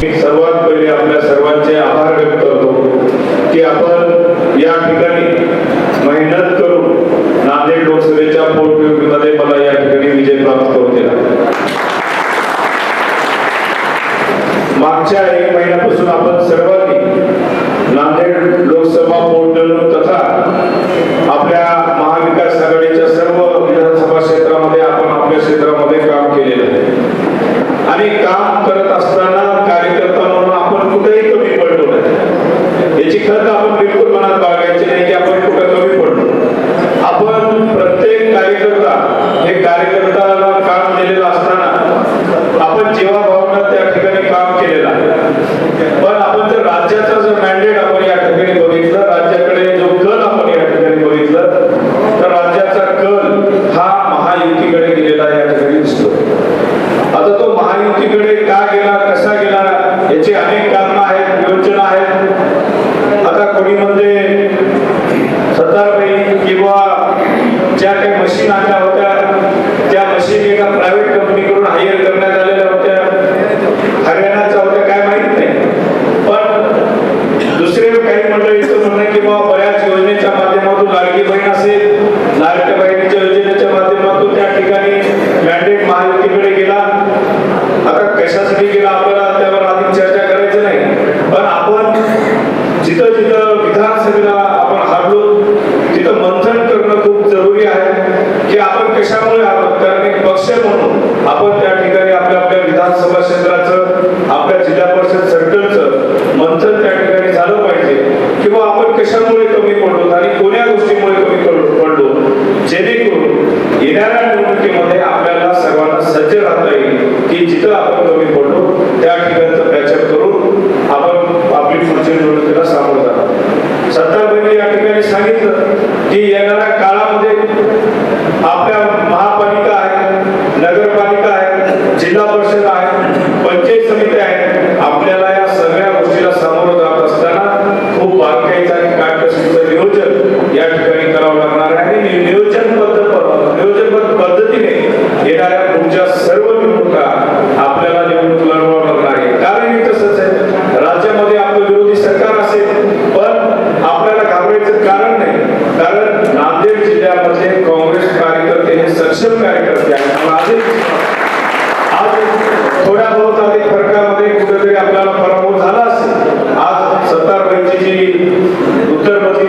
मी सर्वात पहिले आपल्या सर्वांचे आभार व्यक्त करतो की आपण या ठिकाणी मेहनत करून नांदेड लोकसभेच्या पोटनिवडणुकीमध्ये मला या ठिकाणी विजय प्राप्त करून दिला. मागच्या एक महिन्यापासून आपण सर्वांनी नांदेड लोकसभा पोटनिवडणूक तथा आपल्या महाविकास आघाडीच्या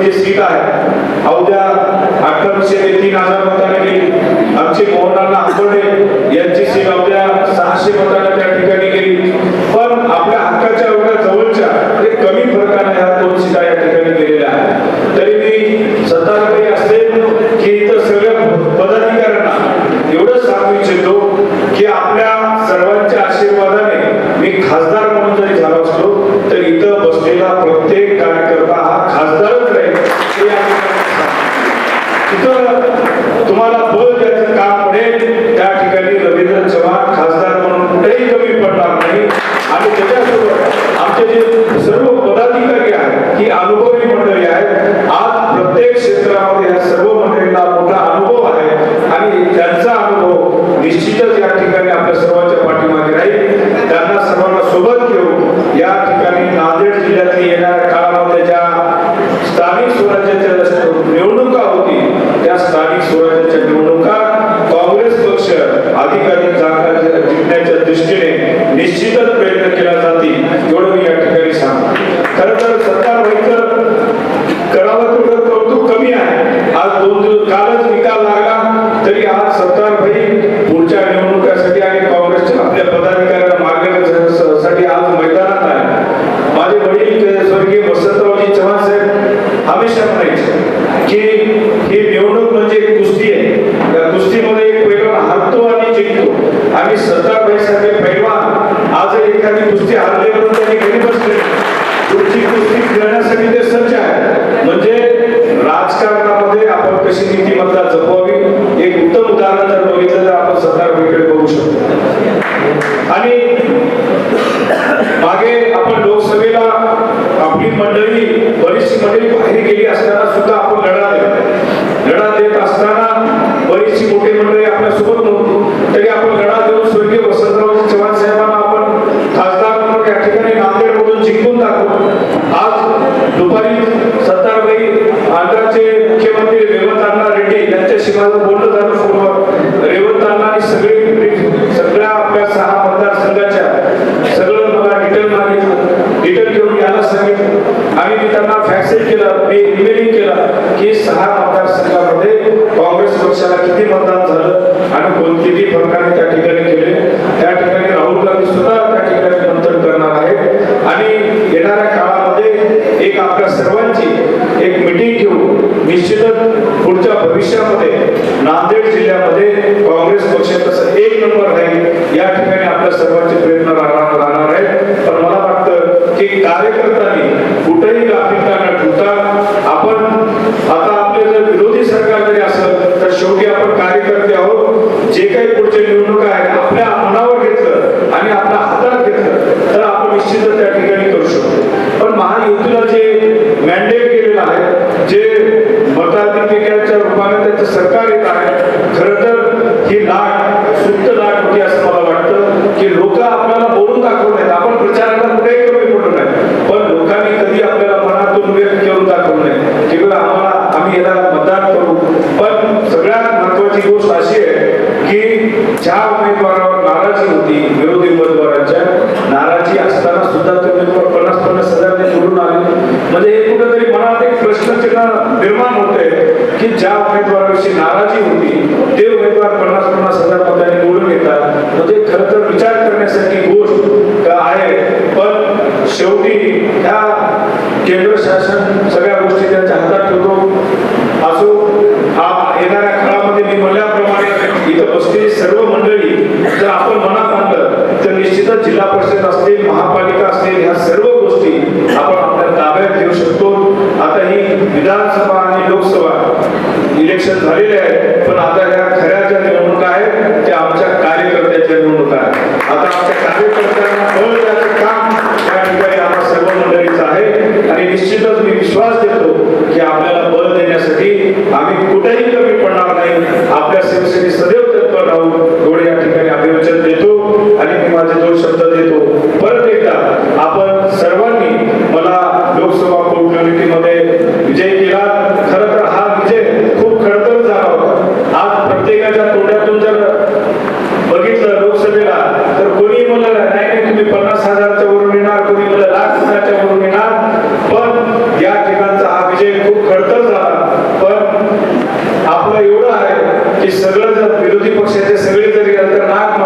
म्हणजे त्यांची सीट आहे. अवघ्या अठ्ठावीसशे ते तीन हजार मताने गेली आमचे मोहनलाल आंबोडे यांची सीट अवघ्या सहाशे मताने त्या ठिकाणी गेली. पण आपल्या हक्काच्या एवढ्या जवळच्या म्हणजे कमी फरकाने ह्या दोन सीटा या ठिकाणी गेलेल्या आहेत. तरी मी सत्तारबाई असेल की इतर सगळ्या पदाधिकाऱ्यांना एवढंच सांगू इच्छितो की आपल्या सर्वांच्या आशीर्वादाने मी खासदार म्हणून जरी झालो असतो तर इथं बसलेला प्रत्येक कार्यकर्ता हा खासदारच राहील हे या ठिकाणी सांगतो. तिथं तुम्हाला बळ द्यायचं काम पडेल त्या ठिकाणी रवींद्र चव्हाण खासदार म्हणून कुठेही कमी पडणार नाही आणि त्याच्यासोबत आमचे जे सर्व पदाधिकारी आहेत की अनुभवी मंडळी आहेत. आज प्रत्येक क्षेत्रामध्ये या सर्व मंडळींना मोठा अनुभव आहे आणि त्यांचा अनुभव निश्चितच या ठिकाणी आपल्या सर्वांच्या पाठीमागे राहील. त्यांना सर्वांना सोबत घेऊन या ठिकाणी नांदेड जिल्ह्यातील येणाऱ्या काळामध्ये ज्या स्थानिक स्वराज्याच्या निवडणुका होती त्या स्थानिक स्वराज्याच्या निवडणुका काँग्रेस पक्ष अधिकाधिक जागा जिंकण्याच्या दृष्टीने निश्चितच प्रयत्न केला जातील एवढं मी या ठिकाणी सांगतो खरं तर सत्ता व्हायचं करावं तेवढं कौतुक कमी आहे. आज दोन दिवस कालच निकाल लागला तरी आज सत्तार भाई पुढच्या निवडणुकासाठी आणि काँग्रेसच्या आपल्या पदाधिकाऱ्यांना मार्गदर्शनासाठी आज मैदानात आहे. माझे वडील स्वर्गीय वसंतरावजी चव्हाण साहेब हमेशा म्हणायचे की ही निवडणूक म्हणजे एक कुस्ती आहे. त्या कुस्तीमध्ये एक पैलवान हरतो आणि जिंकतो. आणि सत्तार भाई सारखे पैलवान आज एखादी कुस्ती हरतो म्हणून त्यांनी घरी बसले पुढची कुस्ती खेळण्यासाठी ते सज्ज आहे म्हणजे राजकारणामध्ये आपण कशी नीतिमत्ता जपवावी? एक उत्तम उदाहरण जर बघितलं तर आपण सत्तार वेगळे करू शकतो. आणि मागे आपण लोकसभेला आपली मंडळी बरीचशी मंडळी बाहेर गेली असताना सुद्धा आपण लढा देतो लढा देत असताना बरीचशी मोठी मंडळी आपल्यासोबत नव्हती तरी आपण लढा देऊन स्वर्गीय वसंतराव चव्हाण साहेबांना आपण खासदार म्हणून या ठिकाणी मी ईमेलिंग केला की सहा मतदारसंघामध्ये काँग्रेस पक्षाला किती मतदान झालं आणि कोणतीही फरकाने त्या ठिकाणी केले? त्या ठिकाणी राहुल गांधी सुद्धा त्या ठिकाणी मंथन करणार आहेत. आणि येणाऱ्या काळामध्ये एक आपल्या सर्वांची एक मिटिंग घेऊन निश्चितच पुढच्या भविष्यामध्ये नांदेड जिल्ह्यामध्ये काँग्रेस पक्ष तसं एक नंबर राहील या ठिकाणी आपल्या सर्वांचे प्रयत्न राहणार राहणार आहेत. पण मला वाटतं की कार्यकर्त्यांनी कुठेही गाफिलता न ठेवता आपण आता आपले जर विरोधी सरकार जरी असेल तर शेवटी आपण कार्यकर्ते आहोत जे काही पुढचे निवडणूक आहे आपल्या मनावर घेतलं आणि आपल्या हातात घेतलं तर आपण निश्चितच त्या ठिकाणी करू शकतो पण महायुतीला जे मॅन्डेट केलेलं आहे जे मताधिक्याच्या रूपाने त्याचं सरकार येत आहे खरं तर ही लाट सुप्त लाट होती असं मला वाटतं की लोक आपल्याला बोलून दाखवत आहेत आपण प्रचाराला कुठेही कमी पडू नये पण लोकांनी कधी आपल्याला मनातून व्यक्त करून दाखवलं नाही की बघा आम्हाला आम्ही याला मतदान करू पण सगळ्यात महत्वाची गोष्ट अशी आहे की ज्या उमेदवारावर नाराजी होती विरोधी उमेदवारांच्या नाराजी असताना सुद्धा ते उमेदवार पन्नास पन्नास हजार निवडून आले. म्हणजे हे कुठेतरी मनात एक प्रश्नचिन्ह निर्माण होते की ज्या उमेदवाराविषयी नाराजी होती ते उमेदवार पन्नास पन्नास हजार मतांनी निवडून येतात म्हणजे खरं तर विचार करण्यासारखी गोष्ट का आहे पण शेवटी ह्या केंद्र शासन सगळ्या गोष्टी त्यांच्या हातात ठेवतो असो हा येणाऱ्या काळामध्ये मी म्हणल्याप्रमाणे इथं बसलेली सर्व मंडळी जर आपण मनात आणलं तर निश्चितच जिल्हा परिषद असतील महापालिका असतील ह्या सर्व गोष्टी आपण आपल्या ताब्यात घेऊ शकतो. आता ही विधानसभा आणि लोकसभा इलेक्शन झालेले आहे पण आता trazemos em vista विरोधी पक्षाचे सगळे जरी अंतर तर नाक